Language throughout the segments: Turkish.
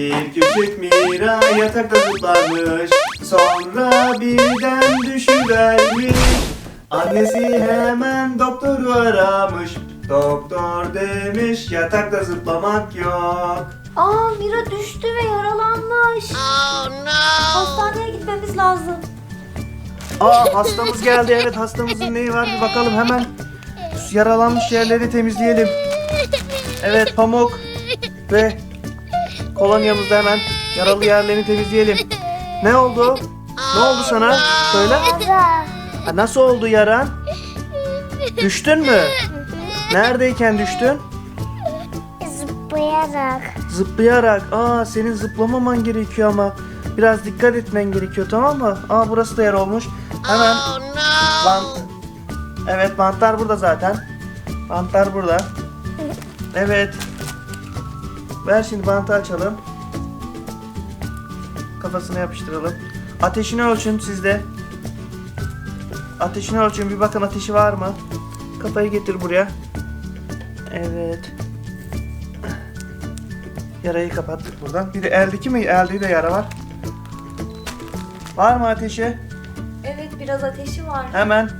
Bir küçük Mira yatakta zıplarmış Sonra birden düşüvermiş. Annesi hemen doktoru aramış. Doktor demiş yatakta zıplamak yok. Aa Mira düştü ve yaralanmış. Hastaneye gitmemiz lazım. Aa hastamız geldi. Evet hastamızın neyi var bir bakalım hemen Yaralanmış yerleri temizleyelim. Evet pamuk ve kolonyamızda hemen yaralı yerlerini temizleyelim Ne oldu? Ne oldu sana? Söyle. Ha, Nasıl oldu yaran? Düştün mü? Neredeyken düştün? Zıplayarak. Zıplayarak. Aa senin zıplamaman gerekiyor ama. Biraz dikkat etmen gerekiyor tamam mı? Aa burası da yer olmuş. Hemen bant. Evet bantlar burada zaten. Bantlar burada. Evet. Ver şimdi bantı açalım. Kafasına yapıştıralım. Ateşini ölçün sizde. Ateşini ölçün bir bakın ateşi var mı? Kafayı getir buraya. Evet. Yarayı kapattık buradan. Bir de eldeki mi? Elde de yara var. Var mı ateşi? Evet biraz ateşi var. Hemen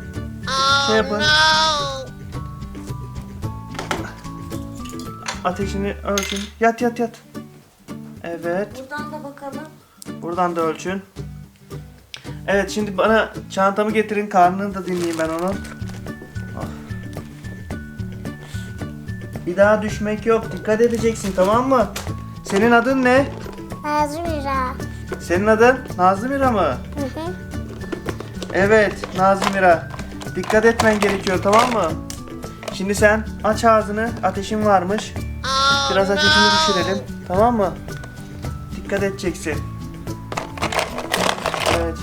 şey yapın. Ateşini ölçün. Yat yat yat. Evet. Buradan da bakalım. Buradan da ölçün. Evet şimdi bana çantamı getirin. Karnını da dinleyeyim ben onun. Ah. Bir daha düşmek yok. Dikkat edeceksin tamam mı? Senin adın ne? Azmira. Senin adın Nazlı Mira mı? Hı hı. Evet Nazlı Mira. Dikkat etmen gerekiyor tamam mı? Şimdi sen aç ağzını. Ateşin varmış. Biraz ateşini düşürelim. Tamam mı? Dikkat edeceksin. Evet.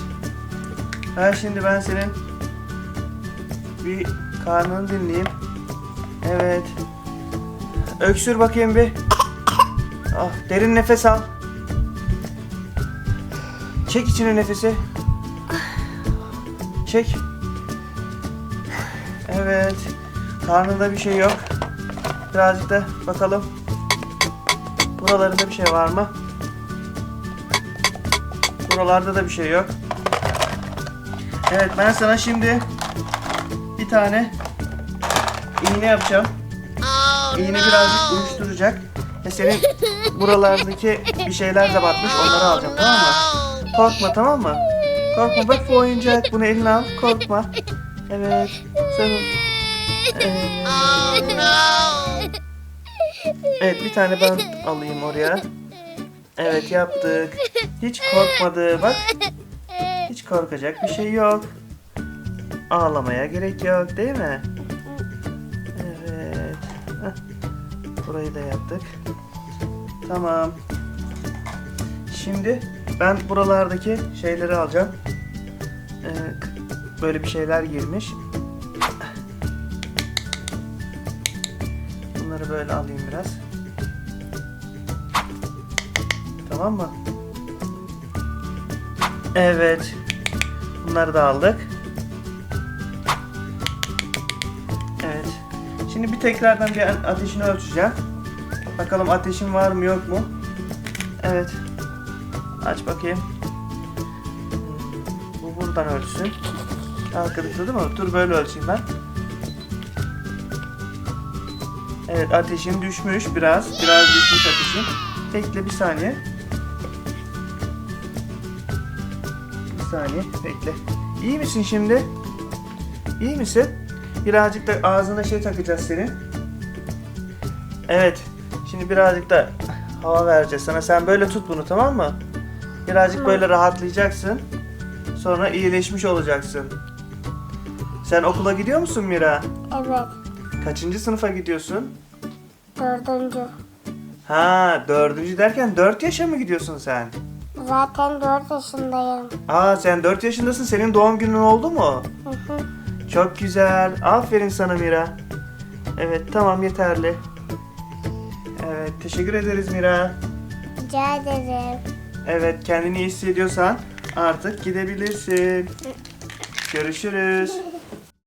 Ben şimdi ben senin bir karnını dinleyeyim. Evet. Öksür bakayım bir. Ah, derin nefes al. Çek içine nefesi. Çek. Evet. Karnında bir şey yok. Birazcık da bakalım. Buralarında bir şey var mı? Buralarda da bir şey yok. Evet ben sana şimdi bir tane iğne yapacağım. İğne birazcık uyuşturacak. Ve senin buralardaki bir şeyler de batmış onları alacağım tamam mı? Korkma tamam mı? Korkma bak bu oyuncak bunu eline al korkma. Evet sen Evet. Evet bir tane ben alayım oraya. Evet yaptık. Hiç korkmadı bak. Hiç korkacak bir şey yok. Ağlamaya gerek yok değil mi? Evet. Burayı da yaptık. Tamam. Şimdi ben buralardaki şeyleri alacağım. Ee, böyle bir şeyler girmiş. Böyle alayım biraz. Tamam mı? Evet. Bunları da aldık. Evet. Şimdi bir tekrardan bir ateşini ölçeceğim. Bakalım ateşin var mı yok mu? Evet. Aç bakayım. Bu buradan ölçsün. Arkadaşlar değil mi? Dur böyle ölçeyim ben. Evet ateşin düşmüş biraz. Biraz düşmüş ateşin. Bekle bir saniye. Bir saniye bekle. İyi misin şimdi? İyi misin? Birazcık da ağzına şey takacağız senin. Evet. Şimdi birazcık da hava vereceğiz sana. Sen böyle tut bunu tamam mı? Birazcık böyle rahatlayacaksın. Sonra iyileşmiş olacaksın. Sen okula gidiyor musun Mira? Evet. Kaçıncı sınıfa gidiyorsun? Dördüncü. Ha dördüncü derken dört yaşa mı gidiyorsun sen? Zaten dört yaşındayım. Aa sen dört yaşındasın. Senin doğum günün oldu mu? Hı hı. Çok güzel. Aferin sana Mira. Evet tamam yeterli. Evet teşekkür ederiz Mira. Rica ederim. Evet kendini iyi hissediyorsan artık gidebilirsin. Görüşürüz.